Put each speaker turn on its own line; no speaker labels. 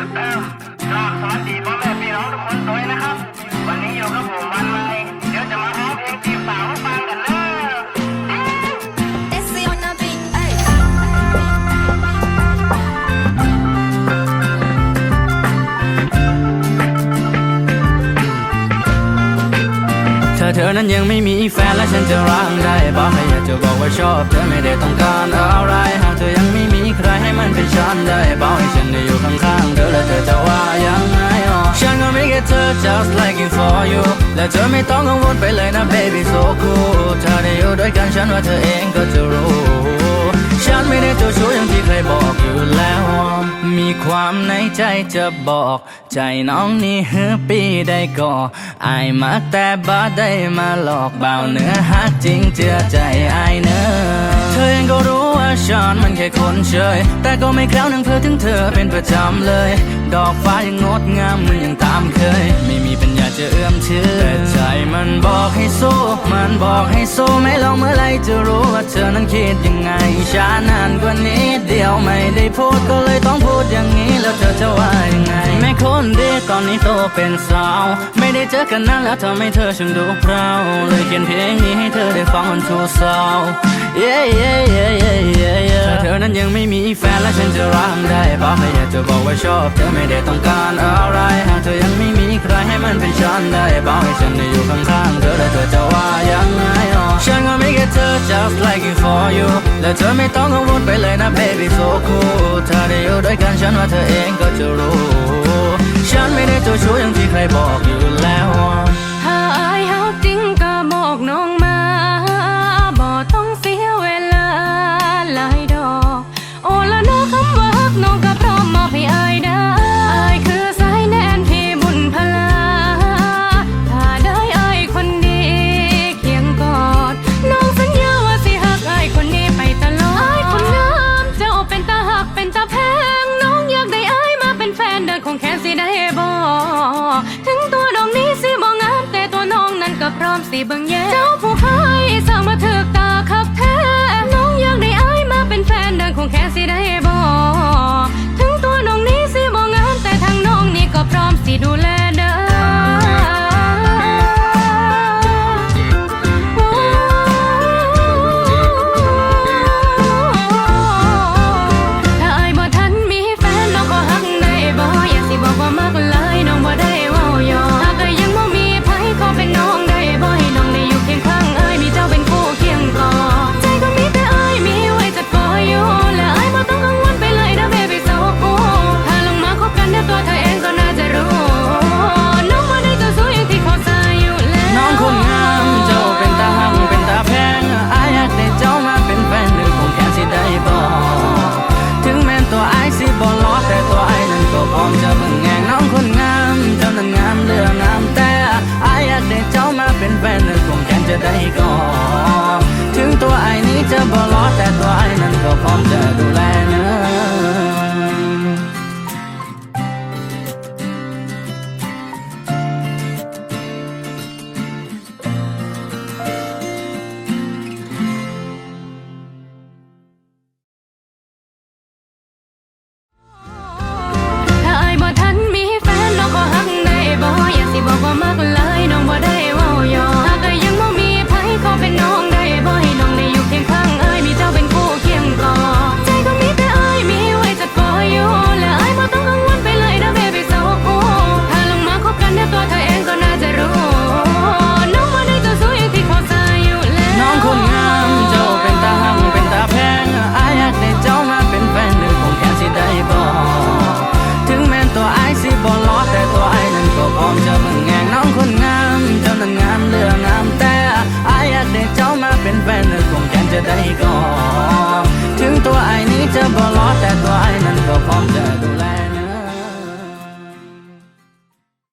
ก็สวัสดีพ่อแม่พี่น้องทุกคนด้วยนะครับ วันนี้อยู่กับผมวันใหม่เดี๋ยวจะมาร้องเพลงจีบสาวให้ฟังกันเลย
Desi on the beat, ay.
ถ้าเธอนั้นยังไม่มีแฟนและฉันจะรักได้บอกให้อยากจะบอกว่าชอบ เธอไม่ได้ต้องการอะไร หากเธอยังไม่ มีใครให้มันเป็นฉันได้เบอกให้ฉันได้อยู่ข้างๆเธอและเธอจะว่ายังไงอ๋อฉันก็มีแค่เธอ just like it for you และเธอไม่ต้องกังวลไปเลยนะ baby so cool ถ้าได้อยู่ด้วยกันฉันว่าเธอเองก็จะรู้ฉันไม่ได้เจ้าชู้อย่างที่ใครบอกอยู่แล้ว มีความในใจจะบอก ใจน้องนี่ฮือปีได้ก่ออายมักแต่บ้าได้มาหลอกเบาเนื้อฮักจริงเจือใจอายเนอเธอเองก็รู้ ฉันมันแค่คนเฉย แต่ก็ไม่คราวหนึ่งเพื่อถึงเธอเป็นประจำเลย ดอกฟ้ายังงดงามมันยังตามเคย ไม่มีปัญญาจะเอื้อมถึงแต่ใจมันบอกให้สู้ มันบอกให้สู้ไม่ลองเมื่อไรจะรู้ว่าเธอนั้นคิดยังไงช้านานกว่านี้เดียวไม่ได้พูดก็เลยต้องพูดอย่างนี้แล้วเธอจะว่ายังไงแม่คนดี ตอนนี้โตเป็นสาว ไม่ได้เจอกันนานแล้วทำให้เธอช่างดูเพราเลยเขียนเพลงนี้ให้เธอได้ฟังวันทูเศร้า yeah yeah yeah yeah yeah yeah ถ้าเธอนั้นยังไม่มีแฟนและฉันจะรักได้บอกไม่อยากจะบอกว่าชอบ เธอไม่ได้ต้องการอะไร หากเธอยังไม่มีใครให้มันเป็นฉันได้บอกให้ฉันได้อยู่ข้างๆเธอและเธอจะว่ายังไง ฉันก็มีแค่เธอ just like it for you และเธอไม่ต้องกังวลไปเลยนะ baby so cool ถ้าได้อยู่ด้วยกันฉันว่าเธอเองก็จะรู้ ฉันไม่ได้เจ้าชู้อย่างที่ใครบอกอยู่แล้ว
ถ้าอายเฮาจริงก็บอกน้องมาบ่ต้องเสียเวลาหลายดอก โอ้ละน้องคำว่าฮักน้องก็ สิบังแย่เจ้าผู้เคยสร้างมาเธอ ก็ ถึงตัวไอ้นี้จะบล
อแต่